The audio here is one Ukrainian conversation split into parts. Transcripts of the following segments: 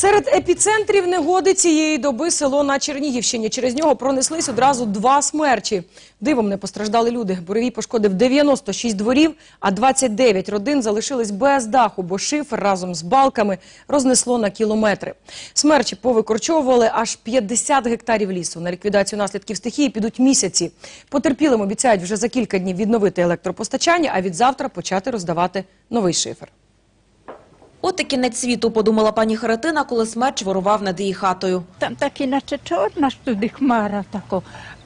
Серед епіцентрів негоди цієї доби село на Чернігівщині. Через нього пронеслись одразу два смерчі. Дивом не постраждали люди. Буревій пошкодив 96 дворів, а 29 родин залишились без даху, бо шифер разом з балками рознесло на кілометри. Смерчі повикорчовували аж 50 гектарів лісу. На ліквідацію наслідків стихії підуть місяці. Потерпілим обіцяють вже за кілька днів відновити електропостачання, а від завтра почати роздавати новий шифер. От і кінець світу, подумала пані Харитина, коли смерч ворував над її хатою. Там так іначе чорна ж туди хмара тако.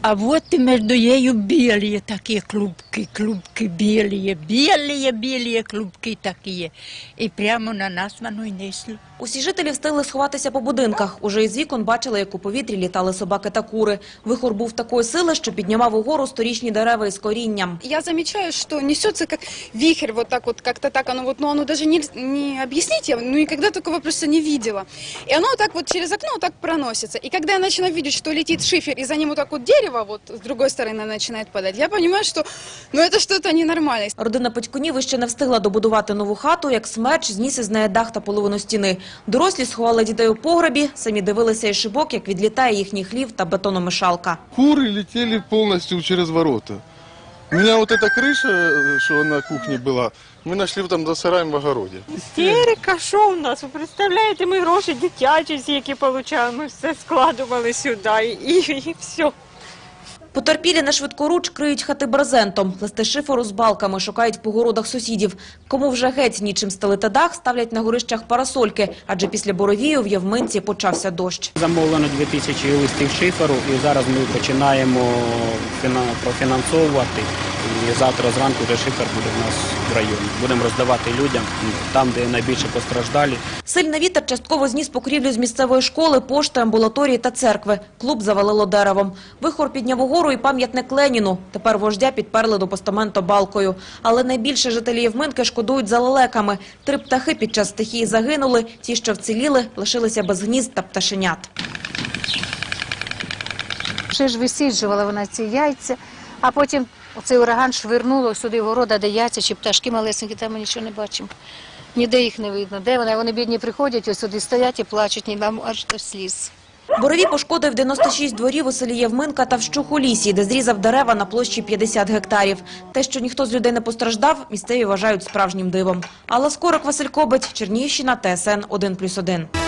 А от і між нею білі такі клубки, клубки білі, білі, білі клубки такі. І прямо на нас воно й несло. Усі жителі встигли сховатися по будинках. Уже із вікон бачили, як у повітрі літали собаки та кури. Вихор був такої сили, що піднімав угору сторічні дерева із корінням. Я замечаю, что несется как вихрь, вот так вот, как-то так оно вот, ну оно даже не, не объяснить, я ну никогда такого просто не видела. И оно вот так вот через окно вот так проносится. И когда я начинаю видеть, что летит шифер, и за ним вот так вот дерево вот с другой стороны начинает падать, я понимаю, что ну это что-то ненормальное. Родина Петькунів іще не встигла добудувати нову хату, як смерч зніс із неї дах та половину стіни. Дорослі сховали дітей у погребі, самі дивилися із шибок, як відлітає їхній хлів та бетономешалка. Куры летели полностью через ворота. У меня вот эта крыша, э, что на кухне была, мы нашли вот там за сараем в огороде. Істерика, що у нас? Ви представляєте, ми гроші дитячі, всі, які отримали, ми все складували сюди і, і все. Потерпілі на швидкоруч криють хати брезентом, плести шиферу з балками, шукають по городах сусідів. Кому вже геть нічим стелити дах, ставлять на горищах парасольки, адже після боровію в Явминці почався дощ. Замовлено 2000 листів шиферу і зараз ми починаємо фіна- профінансовувати. І завтра зранку вже шифер буде в нас в районі. Будемо роздавати людям там, де найбільше постраждалі. Сильний вітер частково зніс покрівлю з місцевої школи, пошти, амбулаторії та церкви. Клуб завалило деревом. Вихор підняв угору і пам'ятник Леніну. Тепер вождя підперли до постаменту балкою. Але найбільше жителі Євминки шкодують за лелеками. Три птахи під час стихії загинули. Ті, що вціліли, лишилися без гнізд та пташенят. Ще ж висіджувала вона ці яйця, а потім цей ураган швирнуло сюди в города, де яйця чи пташки малесенькі, там ми нічого не бачимо. Ніде їх не видно. Де вони? Вони бідні приходять, ось сюди стоять і плачуть, ні вам аж до сліз. Борові пошкодив 96 дворів у селі Євминка та в Щухолісі, лісі, де зрізав дерева на площі 50 гектарів. Те, що ніхто з людей не постраждав, місцеві вважають справжнім дивом. Алла Скорик, Василь Кобець, Чернігівщина, ТСН 1+,1.